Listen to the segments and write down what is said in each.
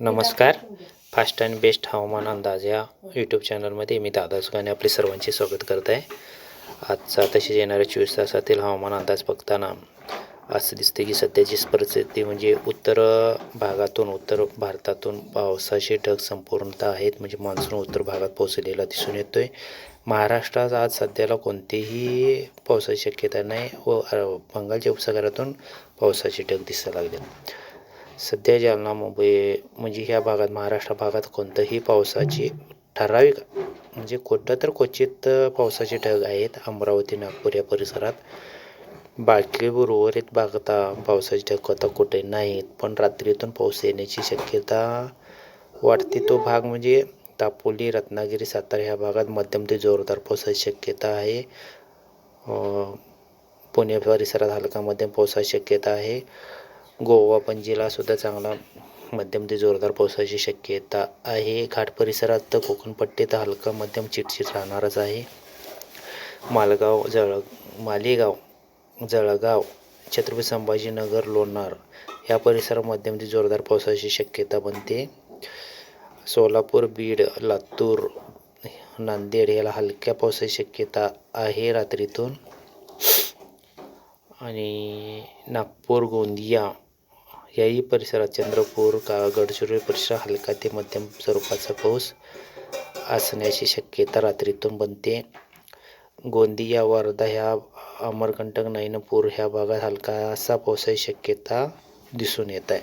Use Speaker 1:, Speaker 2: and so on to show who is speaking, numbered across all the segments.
Speaker 1: नमस्कार. Fast and best हवामान अंदाज या यूट्यूब चॅनलमध्ये मी दादा सुगाने आपले सर्वांचे स्वागत करत आहे आजचा तसेच येणाऱ्या चोवीस तासातील हवामान अंदाज बघताना असं दिसते की सध्याची परिस्थिती म्हणजे उत्तर भागातून उत्तर भारतातून पावसाचे ढग संपूर्णतः आहेत. म्हणजे मान्सून उत्तर भागात पोहोचलेला दिसून येतो आहे महाराष्ट्रात आज सध्याला कोणतीही पावसाची शक्यता नाही व बंगालच्या उपसागरातून पावसाचे ढग दिसायला लागले सध्या जालना मुंबई म्हणजे ह्या भागात महाराष्ट्र भागात कोणतंही पावसाची ठराविक म्हणजे कुठं तर क्वचित पावसाचे ढग आहेत. अमरावती नागपूर या परिसरात बाकी उर्वरित भागात पावसाचे ढग आता कुठे नाहीत. पण रात्रीतून पाऊस येण्याची शक्यता वाटते. तो भाग म्हणजे दापोली रत्नागिरी सातारा ह्या भागात मध्यम ते जोरदार पावसाची शक्यता आहे. पुणे परिसरात हलका मध्यम पावसाची शक्यता आहे. गोवा पणजीला सुद्धा चांगला मध्यम ते जोरदार पावसाची शक्यता आहे. घाट परिसरात तर हलका मध्यम चिटचिट राहणारच आहे. मालगाव जळ मालेगाव जळगाव छत्रपती संभाजीनगर लोणार या परिसरात मध्यम ते जोरदार पावसाची शक्यता बनते. सोलापूर बीड लातूर नांदेड याला हलक्या पावसाची शक्यता आहे रात्रीतून. आणि नागपूर गोंदिया याही परिसरात चंद्रपूर का गडचिरोली परिसरात हलका ते मध्यम स्वरूपाचा पाऊस असण्याची शक्यता रात्रीतून बनते. गोंदिया वर्धा ह्या अमरकंटक नैनपूर ह्या भागात हलकासा पावसाची शक्यता दिसून येत आहे.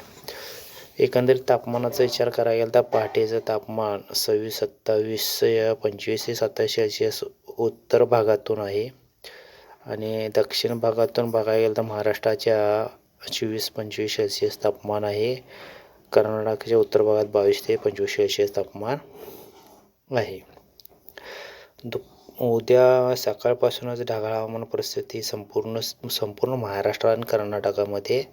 Speaker 1: एकंदरीत तापमानाचा विचार करायला गेला तर पहाटेचं तापमान सव्वीस सत्तावीस पंचवीस ते सत्तावीस सेल्सिअस उत्तर भागातून आहे. आणि दक्षिण भागातून बघायला गेलं तर महाराष्ट्राच्या चोवीस पंचवीस सेल्सिअस तापमान आहे. कर्नाटकाच्या उत्तर भागात बावीस ते पंचवीस सेल्सिअस तापमान आहे. दु उद्या सकाळपासूनच ढगाळ हवामान परिस्थिती संपूर्ण संपूर्ण महाराष्ट्र आणि कर्नाटकामध्ये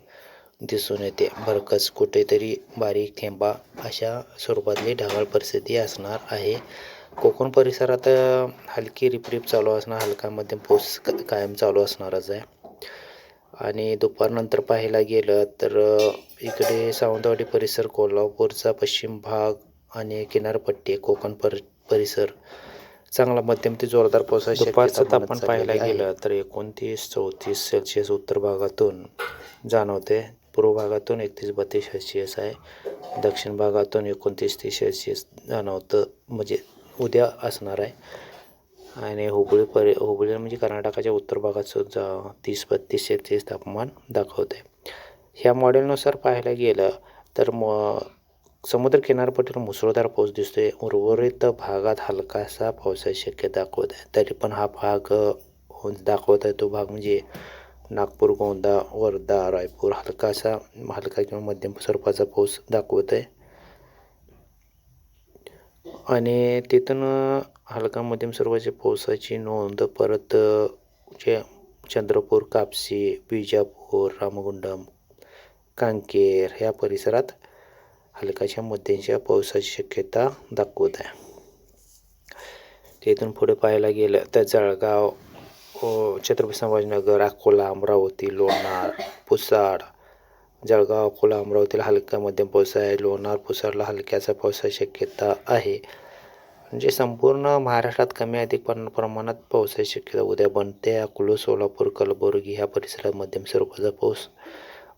Speaker 1: दिसून येते. भरकस कुठेतरी बारीक थेंबा अशा स्वरूपातली ढगाळ परिस्थिती असणार आहे. कोकण परिसरात हलकी रिपरिप चालू असणार. हलका मध्यम पाऊस कायम चालू असणारच आहे. आणि दुपारनंतर पाहायला गेलं तर इकडे सावंतवाडी परिसर कोल्हापूरचा पश्चिम भाग आणि किनारपट्टी कोकण पर परिसर. चांगला मध्यम ते जोरदार पावसाची
Speaker 2: दुपारचं
Speaker 1: शक्यता
Speaker 2: तापमान पाहायला. गेलं
Speaker 1: तर एकोणतीस चौतीस सेल्सिअस उत्तर भागातून जाणवते. पूर्व भागातून एकतीस बत्तीस सेल्सिअस आहे. दक्षिण भागातून एकोणतीस तीस सेल्सिअस जाणवतं म्हणजे उद्या असणार आहे. आणि हुबळी परि हुबळी म्हणजे कर्नाटकाच्या उत्तर भागात सुद्धा तीस बत्तीस तेहतीस तापमान दाखवते. ह्या मॉडेलनुसार पाहायला गेलं तर म समुद्र किनारपट्टीवर मुसळधार पाऊस दिसतोय. उर्वरित भागात हलकासा पावसाची शक्यता दाखवत. आहे तरी पण हा भाग दाखवत आहे तो भाग म्हणजे नागपूर गोंदा वर्धा रायपूर हलकासा हलका किंवा मध्यम स्वरूपाचा पाऊस दाखवत आहे आणि तिथून हलका मध्यम स्वरूपाच्या पावसाची नोंद परत जे चंद्रपूर कापसी बिजापूर रामगुंडम कांकेर ह्या परिसरात हलकाच्या मध्यमच्या पावसाची शक्यता दाखवत आहे. तिथून पुढे पाहायला गेलं तर जळगाव छत्रपती संभाजीनगर अकोला अमरावती लोणार पुसाड जळगाव अकोला अमरावतीला हलका मध्यम पाऊस आहे लोणार पुसरला हलक्याचा पावसाची शक्यता आहे. म्हणजे संपूर्ण महाराष्ट्रात कमी अधिक पण प्रमाणात पावसाची शक्यता उद्या बनते अकोला सोलापूर कलबुर्गी ह्या परिसरात मध्यम स्वरूपाचा पाऊस.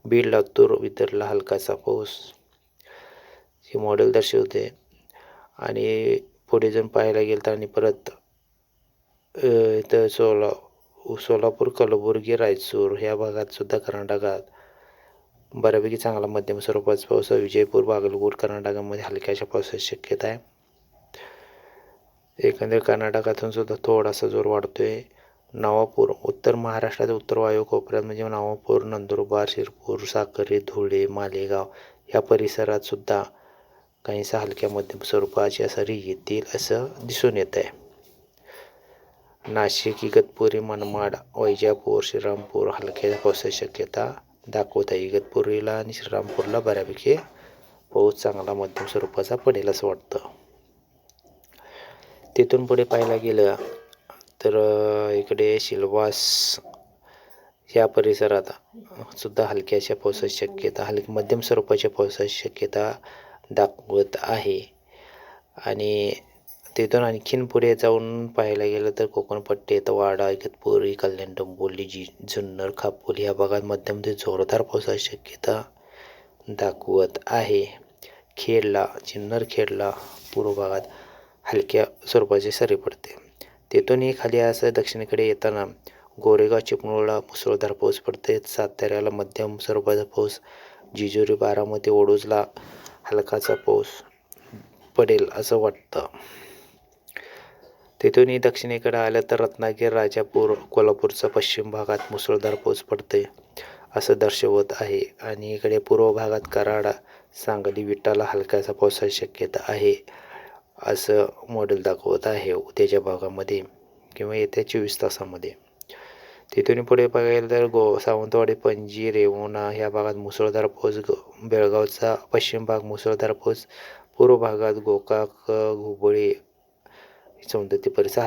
Speaker 1: बीड लातूर विदरला हलकाचा पाऊस. हे मॉडेल दर्शवते. आणि पुढे जाऊन पाहायला गेलं तर आणि परत इथं सोला सोलापूर कलबुर्गी रायचूर ह्या भागात सुद्धा कर्नाटकात बऱ्यापैकी चांगला मध्यम स्वरूपाचा पाऊस विजयपूर बागलकोट कर्नाटकामध्ये हलक्याशा पावसाची शक्यता आहे. एकंदर कर्नाटकातून सुद्धा थोडासा जोर वाढतो आहे नवापूर उत्तर महाराष्ट्राच्या उत्तर वायू कोपऱ्यात म्हणजे नवापूर नंदुरबार शिरपूर साखरे धुळे मालेगाव या परिसरात सुद्धा काहीसा हलक्या मध्यम स्वरूपाची सरी येतील असं दिसून येत आहे नाशिक इगतपुरी मनमाड वैजापूर श्रीरामपूर हलक्या पावसाची शक्यता दाखवत आहे. इगतपुरीला आणि श्रीरामपूरला बऱ्यापैकी पाऊस चांगला मध्यम स्वरूपाचा पडेल असं वाटतं. तिथून पुढे पाहायला गेलं तर इकडे शिलवास या परिसरात सुद्धा हलक्याशा पावसाची शक्यता हलकी मध्यम स्वरूपाच्या पावसाची शक्यता दाखवत आहे. आणि तिथून आणखीन पुढे जाऊन पाहायला गेलं तर कोकणपट्टी येतं वाडा इगतपुरी कल्याण डोंबिवली जी जुन्नर खापोली या भागात मध्यमध्ये जोरदार पावसाची शक्यता दाखवत आहे. खेडला जुन्नर खेडला पूर्व भागात हलक्या स्वरूपाची सरी पडते. तिथूनही खाली असं दक्षिणेकडे येताना गोरेगाव चिपळूणला मुसळधार पाऊस पडते. साताऱ्याला मध्यम स्वरूपाचा पाऊस जिजोरी बारामती ओडूजला हलकाचा पाऊस पडेल असं वाटतं. तिथूनही दक्षिणेकडे आलं तर रत्नागिरी राजापूर कोल्हापूरचा पश्चिम भागात मुसळधार पाऊस पडते असं दर्शवत आहे. आणि इकडे पूर्व भागात कराड सांगली विटाला हलक्याचा पावसाची शक्यता आहे असं मॉडेल दाखवत आहे उद्याच्या भागामध्ये किंवा येत्या चोवीस तासामध्ये. तिथून पुढे बघायला तर गो सावंतवाडी पणजी रेवणा ह्या भागात मुसळधार पाऊस ग बेळगावचा पश्चिम भाग मुसळधार पाऊस पूर्व भागात गोकाक घुबळे हुबळी सौंदत्ती परिसर